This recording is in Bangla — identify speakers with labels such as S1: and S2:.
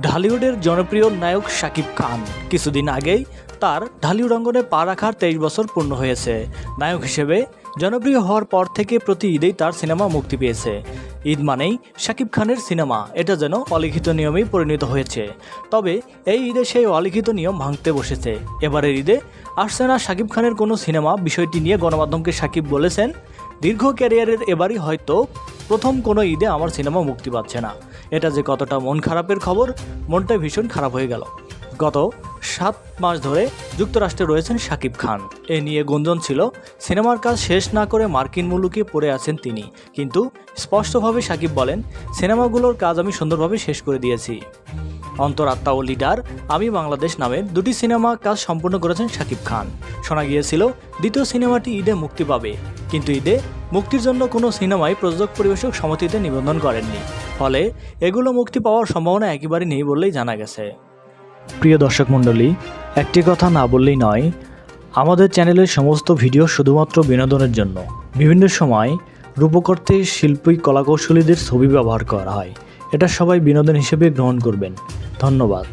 S1: ঢালিউডের জনপ্রিয় নায়ক শাকিব খান। কিছুদিন আগেই তার ঢালিউড অঙ্গনে পা রাখার তেইশ বছর পূর্ণ হয়েছে। নায়ক হিসেবে জনপ্রিয় হওয়ার পর থেকে প্রতি ঈদেই তার সিনেমা মুক্তি পেয়েছে। ঈদ মানেই শাকিব খানের সিনেমা। এটা যেন অলিখিত নিয়মেই পরিণত হয়েছে। তবে এই ঈদে সেই অলিখিত নিয়ম ভাঙতে বসেছে। এবারের ঈদে আসছে না শাকিব খানের কোনো সিনেমা। বিষয়টি নিয়ে গণমাধ্যমকে শাকিব বলেছেন, দীর্ঘ ক্যারিয়ারের এবারই হয়তো প্রথম কোনো ঈদে আমার সিনেমা মুক্তি পাচ্ছে না। এটা যে কতটা মন খারাপের খবর মনটা ভীষণ খারাপ হয়ে গেল। গত সাত মাস ধরে যুক্তরাষ্ট্রে রয়েছেন শাকিব খান। এ নিয়ে গুঞ্জন ছিল, সিনেমার কাজ শেষ না করে মার্কিন মুলুকে পড়ে আছেন তিনি। কিন্তু স্পষ্টভাবে শাকিব বলেন, সিনেমাগুলোর কাজ আমি সুন্দরভাবে শেষ করে দিয়েছি। অন্তরাত্মা ও লিডার আমি বাংলাদেশ নামে দুটি সিনেমা কাজ সম্পূর্ণ করেছেন শাকিব খান। শোনা গিয়েছিল, দ্বিতীয় সিনেমাটি ঈদে মুক্তি পাবে। কিন্তু ঈদে মুক্তির জন্য কোনো সিনেমায় প্রযোজক পরিবেশক সমিতিতে নিবন্ধন করেননি। ফলে এগুলো মুক্তি পাওয়ার সম্ভাবনা একেবারে নেই বললেই জানা গেছে। প্রিয় দর্শক মণ্ডলী, একটি কথা না বললেই নয়, আমাদের চ্যানেলের সমস্ত ভিডিও শুধুমাত্র বিনোদনের জন্য। বিভিন্ন সময় রূপকর্তে, শিল্পী, কলাকৌশলীদের ছবি ব্যবহার করা হয়। এটা সবাই বিনোদন হিসেবে গ্রহণ করবেন। ধন্যবাদ।